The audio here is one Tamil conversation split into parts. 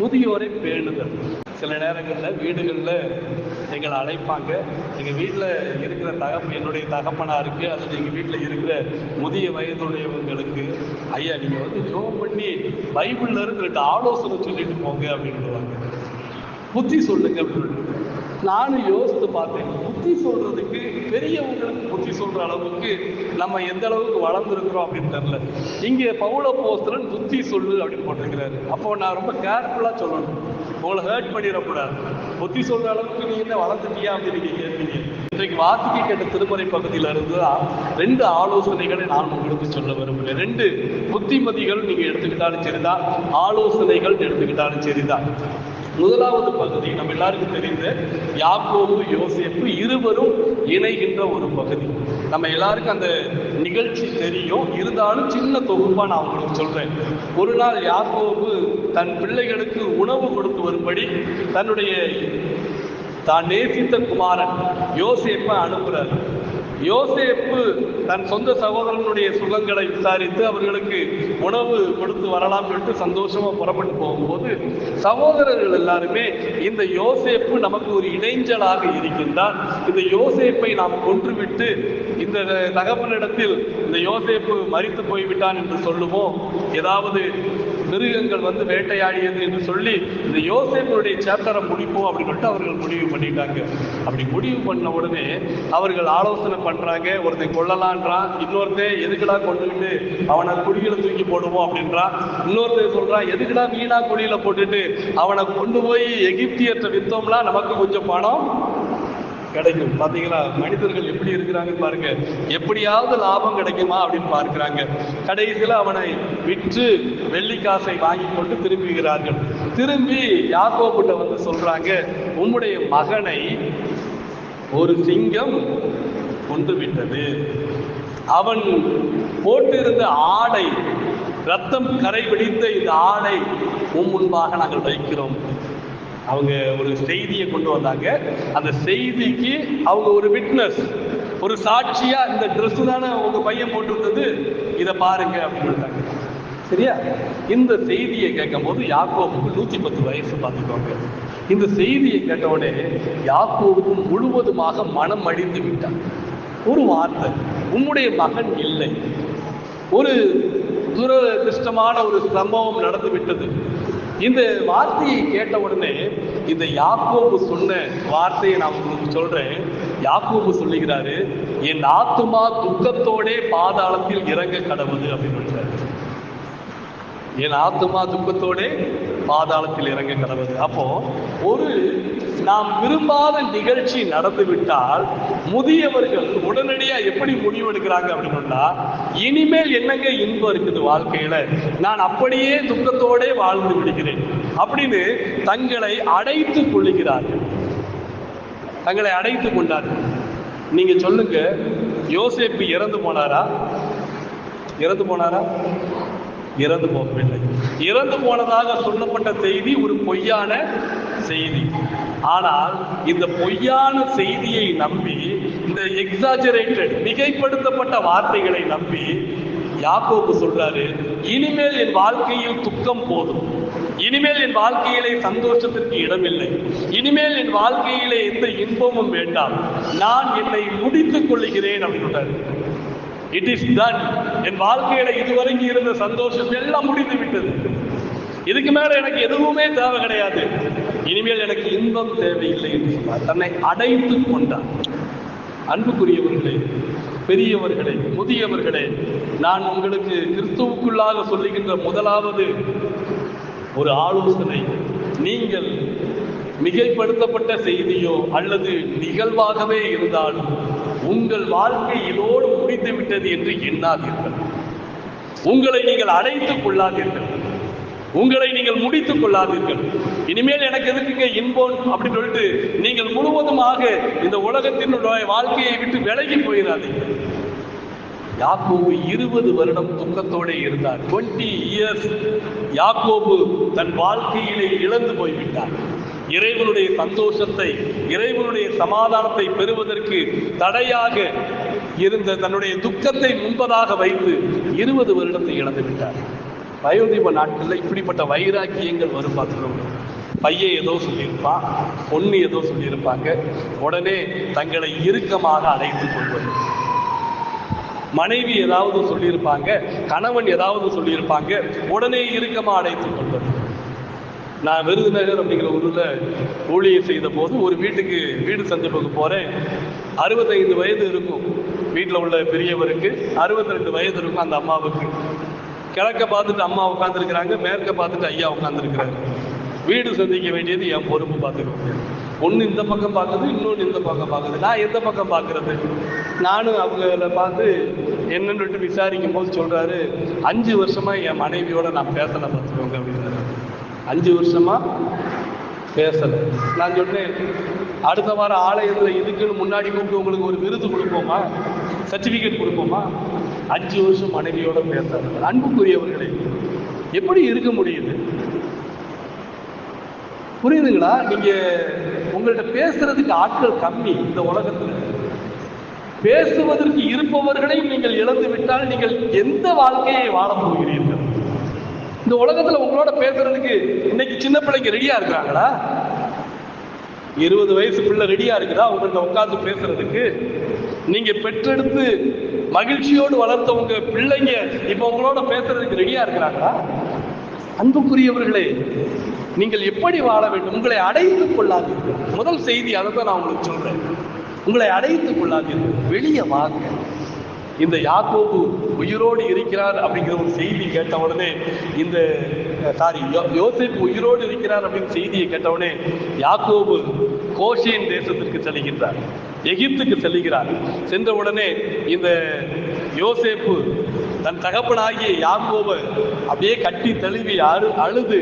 முதியோரை பேணுதல். சில நேரங்களில் வீடுகளில் எங்களை அழைப்பாங்க. எங்கள் வீட்டில் இருக்கிற தகப்ப என்னுடைய தகப்பனாருக்கு அல்லது எங்கள் வீட்டில் இருக்கிற முதிய வயதுடையவங்களுக்கு ஐயா நீங்கள் வந்து ஜோம் பண்ணி பைபிளில் இருந்து ஆலோசனை சொல்லிட்டு போங்க அப்படின்னுவாங்க புத்தி சொல்லுங்க அப்படின்னு. நானும் யோசித்து பார்த்தேன். புத்தி சொல்றதுக்கு பெரியவங்களுக்கு புத்தி சொல்ற அளவுக்கு நம்ம எந்த அளவுக்கு வளர்ந்துருக்கிறோம் அப்படின்னு தெரியல. இங்கே பவுல போஸ்தரன் புத்தி சொல்லு அப்படின்னு போட்டிருக்கிறாரு. அப்போ நான் ரொம்ப கேர்ஃபுல்லா சொல்லணும். உங்களை ஹேர்ட் பண்ணிடக்கூடாது. புத்தி சொல்ற அளவுக்கு நீ என்ன வளர்ந்துட்டியா அப்படின்னு நீங்க கேட்பீங்க. இன்றைக்கு வாசிக்க கேட்ட திருமறை பகுதியில இருந்து தான் ரெண்டு ஆலோசனைகளை நான் உங்களுக்கு சொல்ல விரும்புகிறேன். ரெண்டு புத்திமதிகள் நீங்க எடுத்துக்கிட்டாலும் சரிதான். ஆலோசனைகள் எடுத்துக்கிட்டாலும் சரிதான். முதலாவது பகுதி நம்ம எல்லாருக்கும் தெரிந்த யாக்கோபு யோசேப்பு இருவரும் இணைகின்ற ஒரு பகுதி. நம்ம எல்லாருக்கும் அந்த நிகழ்ச்சி தெரியும். இருந்தாலும் சின்ன தொகுப்பா நான் உங்களுக்கு சொல்றேன். ஒரு நாள் யாக்கோபு தன் பிள்ளைகளுக்கு உணவு கொடுத்து வரும்படி தன்னுடைய தான் நேசித்த குமாரன் யோசேப்பை அனுப்புறார். யோசேப்பு தன் சொந்த சகோதரனுடைய சுகங்களை விசாரித்து அவர்களுக்கு உணவு கொடுத்து வரலாம் என்று சந்தோஷமா புறப்பட்டு போகும்போது சகோதரர்கள் எல்லாருமே இந்த யோசேப்பு நமக்கு ஒரு இடைஞ்சலாக இருக்கின்றார் இந்த யோசேப்பை நாம் கொன்றுவிட்டு இந்த தகப்பனிடத்தில் இந்த யோசேப்பு மறித்து போய்விட்டான் என்று சொல்லுவோம். ஏதாவது மிருகங்கள் வந்து வேட்டையாடியது என்று சொல்லி இந்த யோசேப்பனுடைய சேப்டரை முடிப்போம் அப்படின்னு சொல்லிட்டு அவர்கள் முடிவு பண்ணிட்டாங்க. அப்படி முடிவு பண்ண உடனே அவர்கள் ஆலோசனை பண்றாங்க. ஒருத்தன் கொல்லலான்றான். இன்னொருத்தன் எதுக்குடா கொண்டுக்கிட்டு அவனை குழியில தூக்கி போடுவோம் அப்படின்றான் இன்னொருத்தன் சொல்றான் எதுக்குடா வீணா குழியில போட்டுட்டு அவனை கொண்டு போய் எகிப்தியற்ற வித்தோம்னா நமக்கு கொஞ்சம் பணம்? கிடைக்கும். பாத்தீங்களா? மனிதர்கள் எப்படி இருக்கிறாங்க பாருங்க. எப்படியாவது லாபம் கிடைக்குமா அப்படின்னு பார்க்கிறாங்க. கடைசியில் அவனை விற்று வெள்ளிக்காசை வாங்கி கொண்டு திரும்புகிறார்கள். திரும்பி யாக்கோபிட்ட வந்து சொல்றாங்க உம்முடைய மகனை ஒரு சிங்கம் கொண்டு விட்டது. அவன் போட்டிருந்த ஆடை ரத்தம் கரை பிடித்த இந்த ஆடை உன் முன்பாக நாங்கள் வைக்கிறோம். அவங்க ஒரு செய்தியை கொண்டு வந்தாங்க. அந்த செய்திக்கு அவங்க ஒரு விட்னஸ் ஒரு சாட்சியா இந்த ட்ரெஸ் தானே உங்க பையன் போட்டு வந்தது இதை பாருங்க அப்படின்னு சரியா? இந்த செய்தியை கேட்கும்போது யாக்கோவுக்கு நூத்தி பத்து வயசு பார்த்துக்கோங்க. இந்த செய்தியை கேட்ட உடனே முழுவதுமாக மனம் அடிந்து விட்டார் ஒரு வார்த்தை உம்முடைய மகன் இல்லை. ஒரு துரதிருஷ்டமான ஒரு சம்பவம் நடந்து விட்டது இந்த வார்த்தையை கேட்ட உடனே இந்த யாக்கோபு சொன்ன வார்த்தையை நான் உங்களுக்கு சொல்றேன். யாக்கோபு சொல்லுகிறாரு என் ஆத்துமா துக்கத்தோடே பாதாளத்தில் இறங்க கடவுது அப்படின்னு என் ஆத்துமா துக்கத்தோடே பாதாளத்தில் இறங்க கடவுது அப்போ ஒரு நாம் விரும்பாத நிகழ்ச்சி நடந்து விட்டால் முதியவர்கள் உடனடியா எப்படி முடிவெடுக்கிறாங்க அப்படின்னு இனிமேல் என்னங்க இன்பம் இருக்குது வாழ்க்கையில? நான் அப்படியே துக்கத்தோடே வாழ்ந்து விடுகிறேன் அப்படின்னு தங்களை அடைத்துக் கொள்ளுகிறார்கள். தங்களை அடைத்துக் கொண்டார்கள். நீங்க சொல்லுங்க யோசேப்பு இறந்து போனாரா? இறந்து போனாரா? இறந்து போகவில்லை. இறந்து போனதாக சொல்லப்பட்ட செய்தி ஒரு பொய்யான செய்தி. ஆனால் இந்த பொய்யான செய்தியை நம்பி இந்த எக்ஸாஜரேட்டட் மிகைப்படுத்தப்பட்ட வார்த்தைகளை நம்பி யாக்கோபு சொல்றாரு இனிமேல் என் வாழ்க்கையில் துக்கம் போதும். இனிமேல் என் வாழ்க்கையிலே சந்தோஷத்திற்கு இடமில்லை. இனிமேல் என் வாழ்க்கையிலே எந்த இன்பமும் வேண்டாம். நான் என்னை முடித்துக் கொள்ளுகிறேன் அப்படின்னு இட் இஸ் டன் என் வாழ்க்கையில இதுவரைக்கும் இருந்த சந்தோஷம் எல்லாம் முடிந்து விட்டது. இதுக்கு மேல எனக்கு எதுவுமே தேவை கிடையாது. இனிமேல் எனக்கு இன்பம் தேவையில்லை என்று சொன்னார். தன்னை அடைத்து கொண்டார். அன்புக்குரியவர்களே பெரியவர்களே முதியவர்களே நான் உங்களுக்கு கிறிஸ்துவுக்குள்ளாக சொல்லுகின்ற முதலாவது ஒரு ஆலோசனை. நீங்கள் மிகைப்படுத்தப்பட்ட செய்தியோ அல்லது நிகழ்வாகவே இருந்தாலும் உங்கள் வாழ்க்கை இதோடு முடித்து விட்டது என்று எண்ணாதீர்கள். உங்களை நீங்கள் அடைத்துக் கொள்ளாதீர்கள். உங்களை நீங்கள் முடித்துக் கொள்ளாதீர்கள். இனிமேல் எனக்கு எதுக்குங்க இன்போன் அப்படின்னு சொல்லிட்டு நீங்கள் முழுவதுமாக இந்த உலகத்தினுடைய வாழ்க்கையை விட்டு விலகி போயிடாதீர்கள் யாக்கோபு இருபது வருடம் துக்கத்தோட இருந்தார். 20 இயர்ஸ் யாக்கோபு தன் வாழ்க்கையிலே இழந்து போய்விட்டார். இறைவனுடைய சந்தோஷத்தை இறைவனுடைய சமாதானத்தை பெறுவதற்கு தடையாக இருந்த தன்னுடைய துக்கத்தை முன்பதாக வைத்து இருபது வருடத்தை இழந்து விட்டார். வயோதிப நாட்களில் இப்படிப்பட்ட வைராக்கியங்கள் வரும் பார்த்துக்கோங்க பையன் ஏதோ சொல்லியிருப்பான் பொண்ணு ஏதோ சொல்லியிருப்பாங்க. உடனே தங்களை இறுக்கமாக அடைத்துக் கொள்வது. மனைவி ஏதாவது சொல்லியிருப்பாங்க கணவன் ஏதாவது சொல்லியிருப்பாங்க உடனே இறுக்கமாக அடைத்துக் கொள்வது. நான் விருதுநகர் அப்படிங்கிற ஊரில் ஊழியர் செய்த போது ஒரு வீட்டுக்கு வீடு சந்திப்புக்கு போகிறேன் அறுபத்தைந்து வயது இருக்கும். வீட்டில் உள்ள பெரியவருக்கு அறுபத்தி ரெண்டு வயது இருக்கும் அந்த அம்மாவுக்கு. கிழக்க பார்த்துட்டு அம்மா உட்காந்துருக்கிறாங்க மேற்க பார்த்துட்டு ஐயா உட்காந்துருக்கிறாரு வீடு சந்திக்க வேண்டியது என் பொறுப்பு பார்த்துக்கோங்க. ஒன்று இந்த பக்கம் பார்க்குது இன்னொன்று இந்த பக்கம் பார்க்குது. நான் எந்த பக்கம் பார்க்கறது? நானும் அவங்கள பார்த்து என்னன்னு விசாரிக்கும் போது சொல்கிறாரு அஞ்சு வருஷமாக என் மனைவியோட நான் பேசலை பார்த்துக்கோங்க அப்படின்னாரு அஞ்சு வருஷமா பேசலை. நான் சொன்னேன் அடுத்த வாரம் ஆலயத்தில் இதுக்குன்னு முன்னாடி கூப்பிட்டு உங்களுக்கு ஒரு விருது கொடுப்போமா? சர்டிஃபிகேட் கொடுப்போமா? அஞ்சு வருஷம் மனைவியோட பேசாது அன்புக்குரியவர்களே எப்படி இருக்க முடியுது? புரியுதுங்களா? நீங்க உங்கள்கிட்ட பேசுறதுக்கு ஆட்கள் கம்மி இந்த உலகத்துல. பேசுவதற்கு இருப்பவர்களை நீங்கள் இழந்து விட்டால் நீங்கள் எந்த வாழ்க்கையை வாழப் போகிறீர்கள்? இந்த உலகத்துல உங்களோட பேசுறதுக்கு இன்னைக்கு சின்ன பிள்ளைங்க ரெடியா இருக்கிறாங்களா இருபது வயசு பிள்ளை ரெடியா இருக்குதா? உங்கள்கிட்ட உட்காந்து பேசுறதுக்கு. நீங்க பெற்றெடுத்து மகிழ்ச்சியோடு வளர்த்த உங்க பிள்ளைங்க இப்ப உங்களோட பேசுறதுக்கு ரெடியா இருக்கிறாங்களா? அன்புக்குரியவர்களே நீங்கள் எப்படி வாழ வேண்டும்? உங்களை அடைத்துக் கொள்ளாதீர்கள். முதல் செய்தி அதை தான் நான் உங்களுக்கு சொல்றேன். உங்களை அடைத்துக் கொள்ளாதீர்கள். வெளியே வாங்க. இந்த யாக்கோபு உயிரோடு இருக்கிறார் அப்படிங்கிற ஒரு செய்தி கேட்ட உடனே இந்த சாரி யோசேப்பு உயிரோடு இருக்கிறார் அப்படின்னு செய்தியை கேட்டவுடனே யாக்கோபு கோஷேன் தேசத்திற்கு செல்கின்றார் எகிப்துக்கு செல்கிறார். சென்ற உடனே இந்த யோசேப்பு தன் தகப்பனாகிய யாக்கோவை அப்படியே கட்டி தழுவி அழு அழுது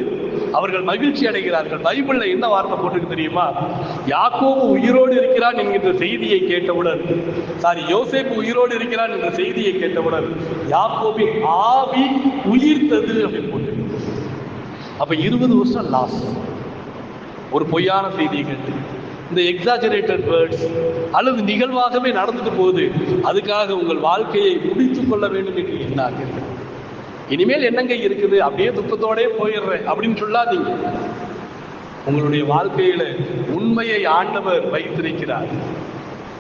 அவர்கள் மகிழ்ச்சி அடைகிறார்கள். பைபிள்ல என்ன வார்த்தை போட்டுருக்கு தெரியுமா? யாக்கோபு உயிரோடு இருக்கிறான் என்கின்ற செய்தியை கேட்டவுடன் சாரி யோசேப்பு உயிரோடு இருக்கிறான் என்ற செய்தியை கேட்டவுடன் யாக்கோபின் ஆவி உயிர்த்தது அப்படின்னு போட்டு அப்ப இருபது வருஷம் லாஸ் ஒரு பொய்யான செய்தியை கேட்டு இந்த எக்ஸாஜரேட்டட் வேர்ட்ஸ் அல்லது நிகழ்வாகவே நடந்துட்டு போகுது. அதுக்காக உங்கள் வாழ்க்கையை முடித்துக் கொள்ள வேண்டும் என்று எண்ணாதீர்கள் இனிமேல் என்னங்க இருக்குது? அப்படியே துக்கத்தோடே போயிடுறேன். அப்படின்னு சொல்லாதீங்க. உங்களுடைய வாழ்க்கையில உண்மையை ஆண்டவர் வைத்திருக்கிறார்.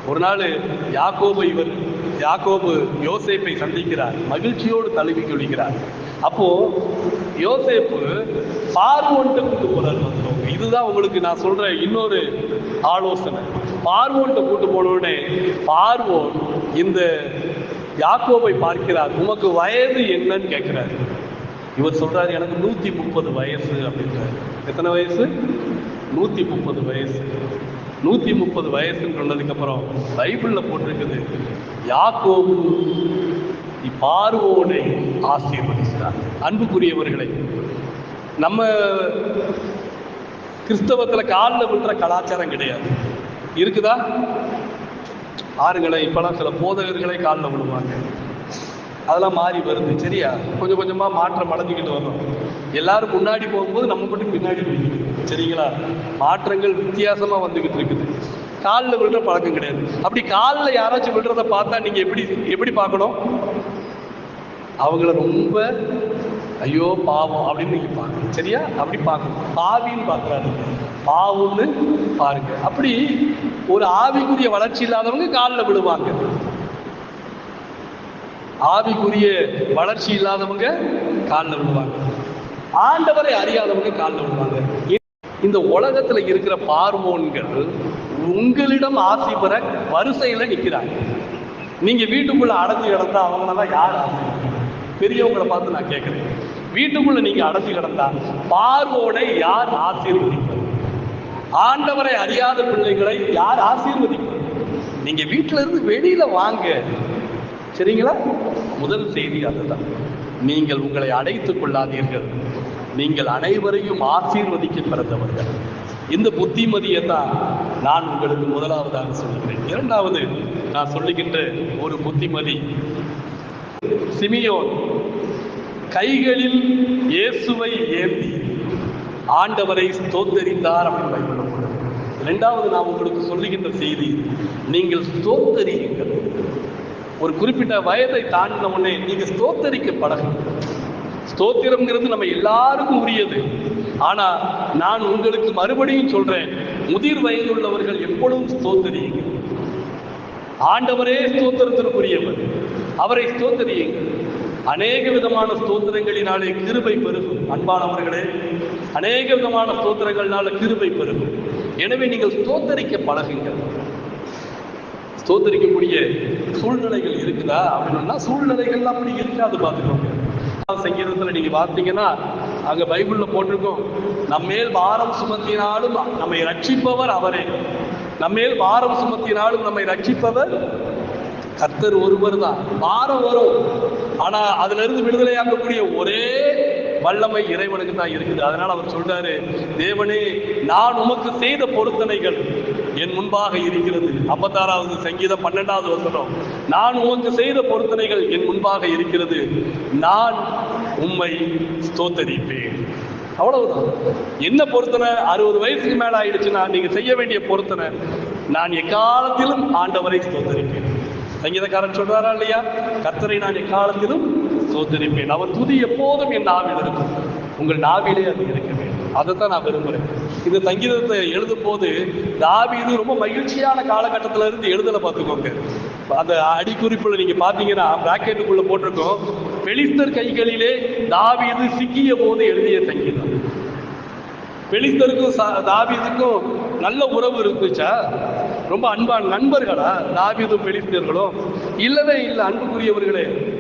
ஒரு நாள் யாக்கோபு இவர் யாக்கோபு யோசேப்பை சந்திக்கிறார். மகிழ்ச்சியோடு தழுவி கொள்கிறார். அப்போ யோசேப்பு பார்வோன்ட்டு கூட்டு போறாரு வந்துருவாங்க இதுதான் உங்களுக்கு நான் சொல்ற இன்னொரு ஆலோசனை. பார்வோன்ட்டு கூட்டு போனோடனே பார்வோன் இந்த யாக்கோவை பார்க்கிறார் உமக்கு வயது என்னன்னு கேட்கிறார். இவர் சொல்றாரு எனக்கு நூத்தி முப்பது வயசு அப்படின்றாரு. எத்தனை வயசு? நூத்தி முப்பது வயசு. நூத்தி முப்பது வயசுன்னு சொன்னதுக்கு அப்புறம் பைபிள்ல போட்டிருக்குது யாக்கோபு பார்வோனை ஆசீர்வதித்தார். அன்புக்குரியவர்களை நம்ம கிறிஸ்தவத்துல காலில் விழுற கலாச்சாரம் கிடையாது. இருக்குதா? ஆறுங்களேன் இப்பெல்லாம் சில போதகர்களே காலில் விழுவாங்க. அதெல்லாம் மாறி வருது சரியா? கொஞ்சம் கொஞ்சமா மாற்றம் அடைஞ்சிக்கிட்டு வரும் எல்லாரும் முன்னாடி போகும்போது நம்ம மட்டும் பின்னாடி போய்க்குது சரிங்களா? மாற்றங்கள் வித்தியாசமா வந்துகிட்டு இருக்குது. காலில் விழுற பழக்கம் கிடையாது. அப்படி காலில் யாராச்சும் விழுறத பார்த்தா நீங்க எப்படி எப்படி பார்க்கணும்? அவங்கள ரொம்ப ஐயோ பாவம் அப்படின்னு நீங்க பாருங்க சரியா? அப்படி பார்க்கணும். பாவின்னு பார்க்குறாரு. பாவம்னு பாருங்க. அப்படி ஒரு ஆவிக்குரிய வளர்ச்சி இல்லாதவங்க காலில் விழுவாங்க. ஆவிக்குரிய வளர்ச்சி இல்லாதவங்க காலில் விழுவாங்க. ஆண்டவரை அறியாதவங்க காலில் விழுவாங்க. இந்த உலகத்துல இருக்கிற பார்வோன்கள் உங்களிடம் ஆசி பெற வரிசையில நிக்கிறாங்க. நீங்க வீட்டுக்குள்ள அடைஞ்சு கிடந்தா அவங்களதான் யார் ஆசை பெரியவங்களை பார்த்து நான் கேட்கிறேன் வீட்டுக்குள்ள நீங்க அடைஞ்சு கிடந்தா பார்வோட யார் ஆசீர்வதிப்பது ஆண்டவரை அறியாத பிள்ளைகளை யார் ஆசீர்வதிக்கும்? நீங்க வீட்டுல இருந்து வெளியில வாங்க. சரிங்களா? முதல் செய்தி அதுதான். நீங்கள் உங்களை அடைத்துக் கொள்ளாதீர்கள். நீங்கள் அனைவரையும் ஆசீர்வதிக்க பிறந்தவர்கள். இந்த புத்திமதியை தான் நான் உங்களுக்கு முதலாவதாக சொல்லுகிறேன் இரண்டாவது நான் சொல்லுகின்ற ஒரு புத்திமதி. சிமியோன் கைகளில் இயேசுவை ஏந்தி ஆண்டவரை ஸ்தோத்தரித்தார் அப்படின்னு ரெண்டாவது நான் உங்களுக்கு சொல்லுகின்ற செய்தி நீங்கள் ஸ்தோத்தரியுங்கள். ஒரு குறிப்பிட்ட வயதை தாண்டின உடனே நீங்க ஸ்தோத்தரிக்க பழகுங்க ஸ்தோத்திரம்ங்கிறது நம்ம எல்லாருக்கும் உரியது. ஆனா நான் உங்களுக்கு மறுபடியும் சொல்றேன் முதிர் வயது உள்ளவர்கள் எப்பொழுதும் ஸ்தோத்தரியுங்கள். ஆண்டவரே ஸ்தோத்திரத்திற்குரியவர் அவரை ஸ்தோத்தரியுங்கள். அநேக விதமான ஸ்தோத்திரங்களினாலே கிருபை பெருகும். அன்பானவர்களே அநேக விதமான ஸ்தோத்திரங்களினால கிருபை பெருகும். எனவே நீங்கள் ஸ்தோத்தரிக்க பழகுங்கள். ஸ்தோத்தரிக்கக்கூடிய சூழ்நிலைகள் இருக்குதா? அப்படின்னா சூழ்நிலைகள் அப்படி இருக்காது பார்த்துக்கோங்க. சங்கீதத்தில் நீங்க பார்த்தீங்கன்னா அங்க பைபிள்ல போட்டிருக்கோம் நம்மேல் பாரம் சுமத்தினாலும் நம்மை ரட்சிப்பவர் அவரே. நம்மேல் பாரம் சுமத்தினாலும் நம்மை ரட்சிப்பவர் கர்த்தர் ஒருவர் தான். பாரம் வரும். ஆனா அதுல இருந்து விடுதலையாக்கக்கூடிய ஒரே வல்லமை இறைவனுக்கு தான் இருக்குது. அதனால அவர் சொல்றாரு தேவனே நான் உமக்கு செய்த பொருத்தனைகள் என் முன்பாக இருக்கிறது. ஐம்பத்தாறாவது சங்கீதம் பன்னெண்டாவது வசனம் நான் உமக்கு செய்த பொருத்தனைகள் என் முன்பாக இருக்கிறது. நான் உம்மை ஸ்தோத்தரிப்பேன். அவ்வளவுதான். என்ன பொருத்தனை? அறுபது வயசுக்கு மேல ஆயிடுச்சுன்னா நீங்க செய்ய வேண்டிய பொருத்தனை நான் எக்காலத்திலும் ஆண்டவரை ஸ்தோத்தரிப்பேன். சங்கீதக்காரன் சொல்றாரா இல்லையா? கர்த்தரை நான் எக்காலத்திலும் ஸ்தோத்தரிப்பேன். அவர் துதி எப்போதும் என் நாவில் இருக்கும். உங்கள் நாவிலே அது இருக்க வேண்டும். அதைத்தான் நான் விரும்புகிறேன் இந்த சங்கீதத்தை எழுதும் போது தாவீது ரொம்ப மகிழ்ச்சியான காலகட்டத்துல இருந்து எழுதலை பார்த்துக்கோங்க. அந்த அடிக்குறிப்புல நீங்க பாத்தீங்கன்னா பிராக்கெட்டுக்குள்ள போட்டிருக்கோம். பெலிஸ்தர் கைகளிலே தாவீது சிக்கிய போது எழுதிய சங்கீதம். பெலிஸ்தருக்கும் சா- தாவீதுக்கும் நல்ல உறவு இருந்துச்சா? ரொம்ப அன்பான நண்பர்களா? தாவீதும் பெலிஸ்தர்களும். இல்லவே இல்லை அன்புக்குரியவர்களே.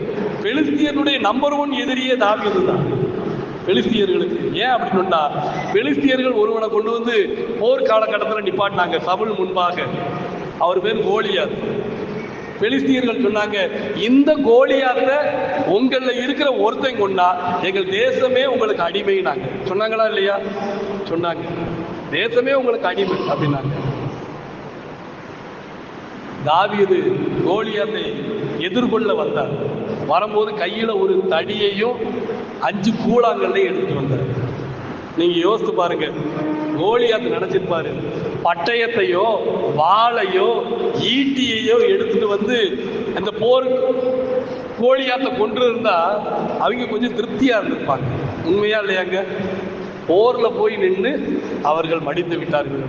பெலிஸ்தியனுடைய நம்பர் ஒன் எதிரியே தாவியது தான். பெலிஸ்தியர்களுக்கு. ஏன் அப்படின்னு சொன்னா பெலிஸ்தியர்கள் ஒருவனை கொண்டு வந்து போர் காலகட்டத்தில் நிப்பாட்டினாங்க சவுல் முன்பாக. அவர் பேர் கோலியாத். பெலிஸ்தியர்கள் சொன்னாங்க இந்த கோலியாத்த உங்களில் இருக்கிற ஒருத்தன் கொண்டா எங்கள் தேசமே உங்களுக்கு அடிமைனாங்க. சொன்னாங்களா இல்லையா? சொன்னாங்க. தேசமே உங்களுக்கு அடிமை அப்படின்னாங்க. தாவியது கோலியாத்தை எதிர்கொள்ள வந்தார். வரும்போது கையில் ஒரு தடியையும் அஞ்சு கூழாங்கல்லையும் எடுத்துட்டு வந்தார். நீங்க யோசித்து பாருங்க. கோலியாத்து நினைச்சிருப்பாரு. பட்டயத்தையோ வாளையோ ஈட்டியையோ எடுத்துட்டு வந்து அந்த போர் கோழியாத்த கொண்டு இருந்தா அவங்க கொஞ்சம் திருப்தியா இருந்திருப்பாங்க. உண்மையா இல்லையாங்க? போர்ல போய் நின்று அவர்கள் மடித்து விட்டார்கள்.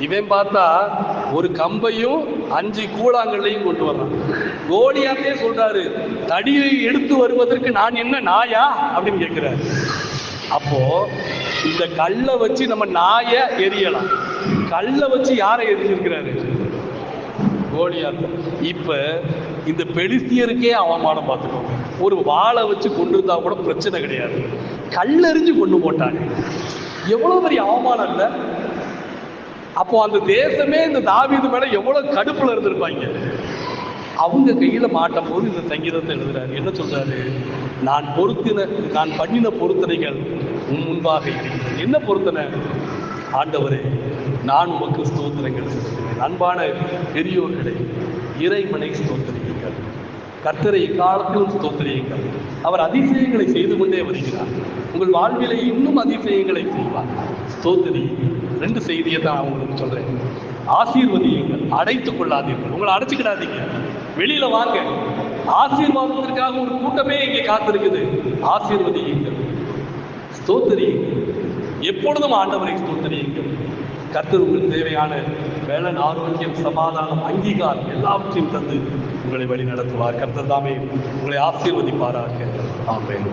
இவன் பார்த்தா ஒரு கம்பையும் அஞ்சு கூழாங்கல்லையும் கொண்டு வர்றான். கோலியாத்தே சொல்றாரு தடியை எடுத்து வருவதற்கு நான் என்ன நாயா? அப்படின்னு கேட்கிறாரு அப்போ இந்த கல்லை வச்சு நம்ம நாயை எரியலாம். கல்லை வச்சு யாரை எரிஞ்சிருக்கிறாரு? கோலியாத் இப்ப இந்த பெலிஸ்தியருக்கே அவமானம் பார்த்துக்கோங்க. ஒரு வாளை வச்சு கொண்டு இருந்தா கூட பிரச்சனை கிடையாது. கல்லெறிஞ்சு கொண்டு போட்டாங்க. எவ்வளவு பெரிய அவமானம் இல்ல? அப்போ அந்த தேசமே இந்த தாவீது மேல எவ்வளவு கடுப்புல இருந்திருப்பாங்க. அவங்க கையில மாட்டும் போது இந்த சங்கீதத்தை எழுதுறாரு. என்ன சொல்றாரு? நான் பொருத்தின நான் பண்ணின பொருத்தனைகள் உன் முன்பாக இருக்கிறது என்ன பொருத்தனை? ஆண்டவரே நான் உமக்கு ஸ்தோத்திரங்கள். அன்பான பெரியோர்களே இறைமனை ஸ்தோத்திரியுங்கள். கர்த்தரை காலத்திலும் ஸ்தோத்திரியுங்கள். அவர் அதிசயங்களை செய்து கொண்டே வருகிறார். உங்கள் வாழ்விலே இன்னும் அதிசயங்களை செய்வார். ஸ்தோத்திரி. ரெண்டு செய்தியை தான் உங்களுக்கு சொல்றேன். ஆசீர்வதியுங்கள். அடைத்துக் கொள்ளாதீர்கள். உங்களை அடைச்சுக்கிடாதீங்க. வெளியில வாங்க. ஆசீர்வாதத்திற்காக ஒரு கூட்டமே இங்கே காத்திருக்குது. ஆசீர்வதியுங்கள் ஸ்தோத்தரியுங்கள் எப்பொழுதும் ஆண்டவரை ஸ்தோத்தரியுங்கள் கர்த்தர் உங்களுக்கு தேவையான வேளன் ஆரோக்கியம் சமாதானம் அங்கீகாரம் எல்லாவற்றையும் தந்து உங்களை வழி நடத்துவார் கர்த்தர் தாமே உங்களை ஆசீர்வதிப்பாராக. ஆமேன்.